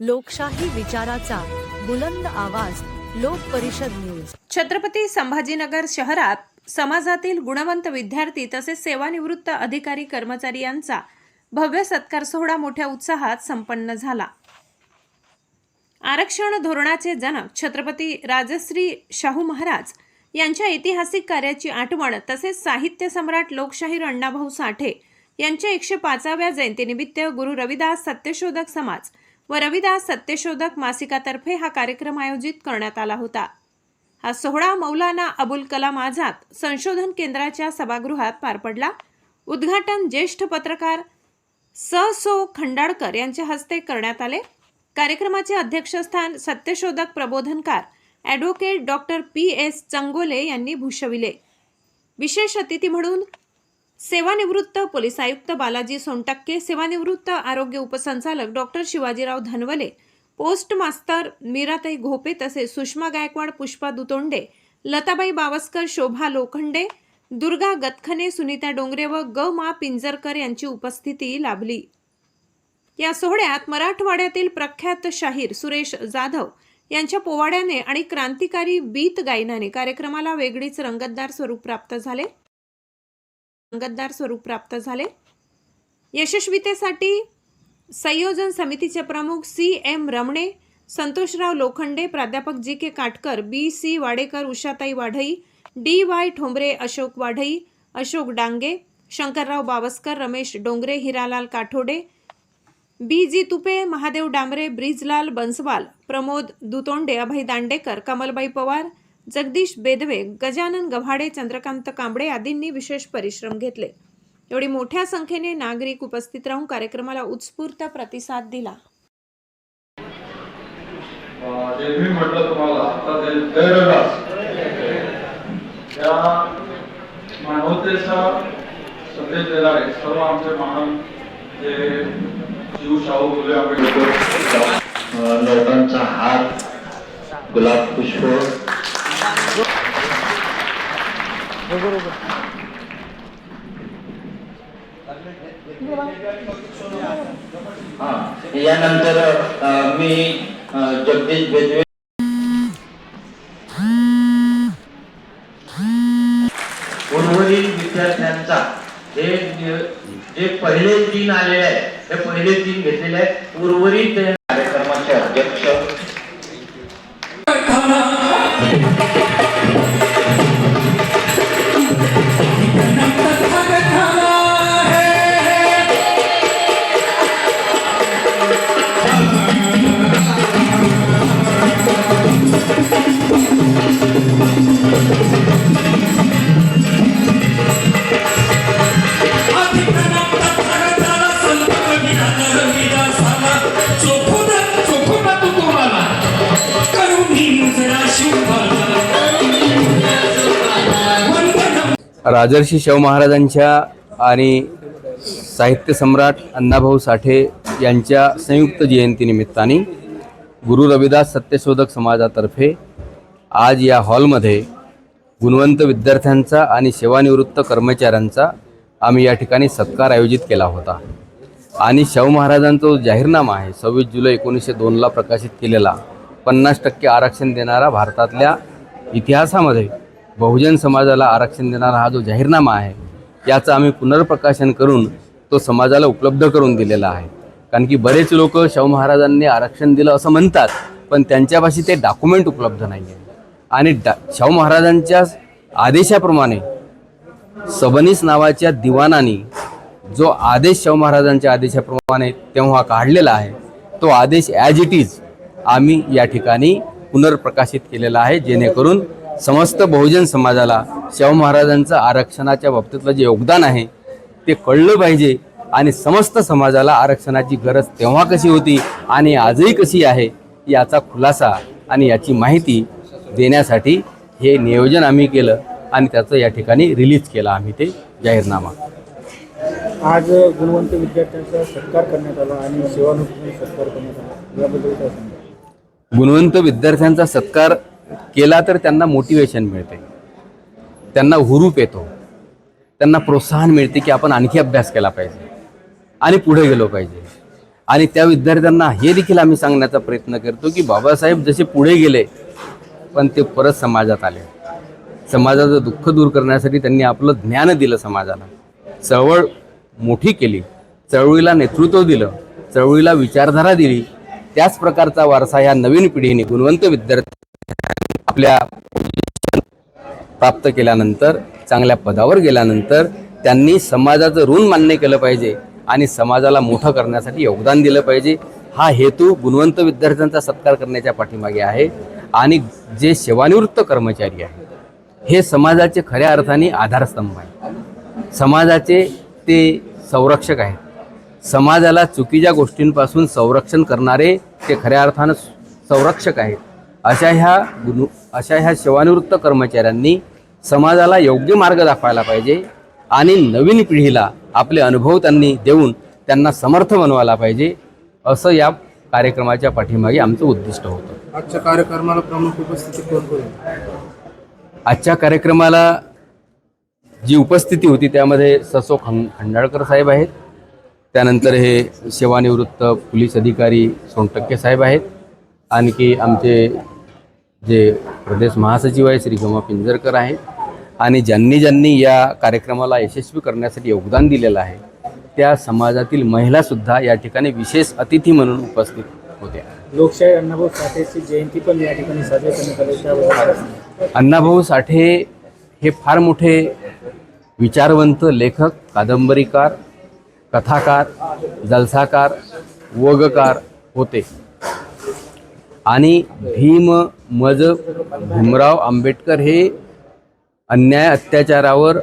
लोकशाही विचाराचा बुलंद आवाज लोक परिषद न्यूज. छत्रपती संभाजीनगर शहरात समाजातील गुणवंत विद्यार्थी तसेच सेवानिवृत्त अधिकारी कर्मचारी यांचा भव्य सत्कार सोहळा मोठ्या उत्साहात संपन्न झाला. आरक्षण धोरणाचे जनक छत्रपती राजश्री शाहू महाराज यांच्या ऐतिहासिक कार्याची आठवण तसेच साहित्य सम्राट लोकशाहीर अण्णाभाऊ साठे यांच्या एकशे पाचाव्या जयंतीनिमित्त गुरु रविदास सत्यशोधक समाज व रविदास सत्यशोधक मासिकातर्फे हा कार्यक्रम आयोजित करण्यात आला होता. हा सोहळा मौलाना अबुल कलाम आझाद संशोधन केंद्राच्या सभागृहात पार पडला. उद्घाटन ज्येष्ठ पत्रकार स सो खंडाळकर यांच्या हस्ते करण्यात आले. कार्यक्रमाचे अध्यक्षस्थान सत्यशोधक प्रबोधनकार advocate doctor P S Changole यांनी भूषविले. विशेष अतिथी म्हणून सेवानिवृत्त पोलीस आयुक्त बालाजी सोनटक्के सेवानिवृत्त आरोग्य उपसंचालक doctor Shivajirao धनवले post master Meeratai Ghope तसेच सुषमा गायकवाड पुष्पा दुतोंडे लताबाई बावस्कर शोभा लोखंडे दुर्गा गतखने सुनीता डोंगरे व ग मा पिंजरकर यांची उपस्थिती लाभली. या सोहळ्यात मराठवाड्यातील प्रख्यात शाहीर सुरेश जाधव यांच्या पोवाड्याने आणि क्रांतिकारी बीत गायनाने कार्यक्रमाला वेगळीच रंगतदार स्वरूप प्राप्त झाले. रंगतदार स्वरूप प्राप्त झाले. यशस्वीतेसाठी संयोजन समितीचे प्रमुख सी एम रमणे संतोषराव लोखंडे प्राध्यापक G K Katkar B C Wadekar Ushatai Wadhai D Y Thombare Ashok Wadhai Ashok Dange Shankarrao Bawaskar Ramesh Dongare Hiralal Kathode B G Tupe Mahadev Dambare Brijlal Banswal Pramod Dutonde Abhay Dandekar Kamalbai Pawar Jagdish Bedwe Gajanan Gavhade Chandrakant Kamble आदींनी विशेष परिश्रम घेतले. एवढी मोठ्या संख्येने नागरिक उपस्थित राहून कार्यक्रमाला उत्स्फूर्त प्रतिसाद दिला. अं, जे मी म्हटलं तुम्हाला त्या मानवतेचा संदेश देणारे सर्व आमचे महान जे शिव शाहू फुले आंबेडकर. नोटांचा हार गुलाब पुष्प हो, हा यानंतर मी जगदीश बेदवे उर्वरित विद्यार्थ्यांचा हे जे- जे पहिले तीन आलेले आहे हे पहिले तीन घेतलेले आहे उर्वरित राजर्षी शाहू महाराजांच्या आणि साहित्य सम्राट अण्णाभाऊ साठे यांच्या संयुक्त जयंतीनिमित्ताने गुरु रविदास सत्यशोधक समाजातर्फे आज या हॉलमध्ये गुणवंत विद्यार्थ्यांचा आणि सेवानिवृत्त कर्मचाऱ्यांचा आम्ही या ठिकाणी सत्कार आयोजित केला होता. आणि शाहू महाराजांचा जो जाहीरनामा आहे सव्वीस जुलै एकोणीसशे दोनला प्रकाशित केलेला पन्नास टक्के आरक्षण देणारा भारतातल्या इतिहासामध्ये बहुजन समाजाला आरक्षण देणारा हा जो जाहीरनामा आहे याचं आम्ही पुनर्प्रकाशन करून तो समाजाला उपलब्ध करून दिलेला आहे. कारण की बरेच लोक शाहू महाराजांनी आरक्षण दिलं असं म्हणतात पण त्यांच्यापाशी ते डॉक्युमेंट उपलब्ध नाही आहे आणि डा शाहू महाराजांच्या आदेशाप्रमाणे सबनीस नावाच्या दिवाणाने जो आदेश शाहू महाराजांच्या आदेशाप्रमाणे तेव्हा काढलेला आहे तो आदेश ॲज इट इज आम्ही या ठिकाणी पुनर्प्रकाशित केलेला आहे जेणेकरून समस्त बहुजन समाजाला शाहू महाराजांचं आरक्षणाच्या बाबतीतलं जे योगदान आहे ते कळलं पाहिजे आणि समस्त समाजाला आरक्षणाची गरज तेव्हा कशी होती आणि आजही कशी आहे याचा खुलासा आणि याची माहिती देण्यासाठी हे नियोजन आम्ही केलं आणि त्याचं या ठिकाणी रिलीज केलं आम्ही ते जाहीरनामा. आज गुणवंत विद्यार्थ्यांचा सत्कार करण्यात आला आणि सेवानिवृत्ती सत्कार करण्यात आला. याबद्दल काय गुणवंत विद्यार्थ्यांचा सत्कार केला तर त्यांना मोटिवेशन मिळते. त्यांना हुरूप येतो. त्यांना प्रोत्साहन मिळते की आपण आणखी अभ्यास केला पाहिजे. आणि पुढे गेलो पाहिजे. आणि त्या विद्यार्थ्यांना हे देखील आम्ही सांगण्याचा प्रयत्न करतो की बाबासाहेब जसे पुढे गेले पण ते परत समाजात आले. समाजाचं दुःख दूर करण्यासाठी त्यांनी आपलं ज्ञान दिलं समाजाला. चळवळ मोठी केली. चळवळीला नेतृत्व दिलं. चळवळीला विचारधारा दिली. त्याच प्रकारचा वारसा या नवीन पिढीने गुणवंत विद्यार्थी आपल्या प्राप्त केल्यानंतर चांगल्या पदावर गेल्यानंतर त्यांनी समाजाचं ऋण मान्य केलं पाहिजे आणि समाजाला मोठं करण्यासाठी योगदान दिलं पाहिजे. हा हेतू गुणवंत विद्यार्थ्यांचा सत्कार करण्याच्या पाठीमागे आहे आणि जे सेवानिवृत्त कर्मचारी आहेत हे समाजाचे खऱ्या अर्थाने आधारस्तंभ आहे समाजाचे ते संरक्षक आहेत. समाजाला चुकीच्या गोष्टींपासून संरक्षण करणारे ते खऱ्या अर्थानं संरक्षक आहेत. अशा ह्या गुण अशा ह्या सेवानिवृत्त कर्मचाऱ्यांनी समाजाला योग्य मार्ग दाखवायला पाहिजे आणि नवीन पिढीला आपले अनुभव त्यांनी देऊन त्यांना समर्थ बनवायला पाहिजे असं या कार्यक्रमाच्या पाठीमागे आमचं उद्दिष्ट होतं. आजच्या कार्यक्रमाला प्रमुख उपस्थिती कोण कोण? आजच्या कार्यक्रमाला जी उपस्थिती होती त्यामध्ये ससो खं खंडाळकर साहेब आहेत. त्यानंतर हे सेवानिवृत्त पोलीस अधिकारी सोनटक्के साहेब आहेत. आणखी आमचे जे प्रदेश महासचिव आहे श्री गमा पिंजरकर आहेत आणि ज्यांनी ज्यांनी या कार्यक्रमाला यशस्वी करण्यासाठी योगदान दिलेलं आहे त्या समाजातील महिलासुद्धा या ठिकाणी विशेष अतिथी म्हणून उपस्थित होत्या लोकशाही अण्णाभाऊ साठेची जयंती पण या ठिकाणी साजरी करण्यात आली? अण्णाभाऊ साठे हे फार मोठे विचारवंत लेखक कादंबरीकार कथाकार जलसाकार वगकार होते आणि भीम मज भीमराव आंबेडकर हे अन्याय अत्याचारावर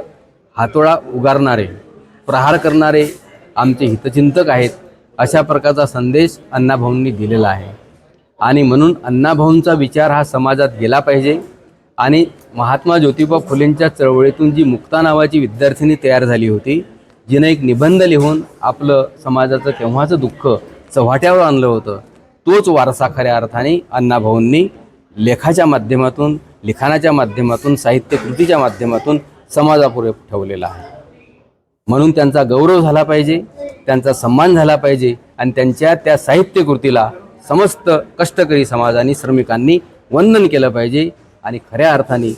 हातोळा उगारणारे प्रहार करणारे आमचे हितचिंतक आहेत अशा प्रकारचा संदेश अण्णाभाऊंनी दिलेला आहे. आणि म्हणून अण्णाभाऊंचा विचार हा समाजात गेला पाहिजे आणि महात्मा ज्योतिबा फुलेंच्या चळवळीतून जी मुक्ता नावाची विद्यार्थिनी तयार झाली होती जिनं एक निबंध लिहून आपलं समाजाचं केव्हाचं दुःख चव्हाट्यावर आणलं होतं तोच वारसा खऱ्या अर्थाने अण्णाभाऊंनी लेखाच्या माध्यमातून लिखाणाच्या माध्यमातून साहित्य कृतीच्या माध्यमातून समाजापुढे ठेवलेला आहे. म्हणून त्यांचा गौरव झाला पाहिजे त्यांचा सन्मान झाला पाहिजे आणि त्यांच्या त्या साहित्यकृतीला समस्त कष्टकरी समाजाने श्रमिकांनी वंदन केलं पाहिजे आणि खऱ्या अर्थाने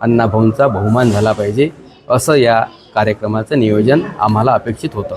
अण्णाभाऊंचा बहुमान झाला पाहिजे असं या कार्यक्रमाचं नियोजन आम्हाला अपेक्षित होतं.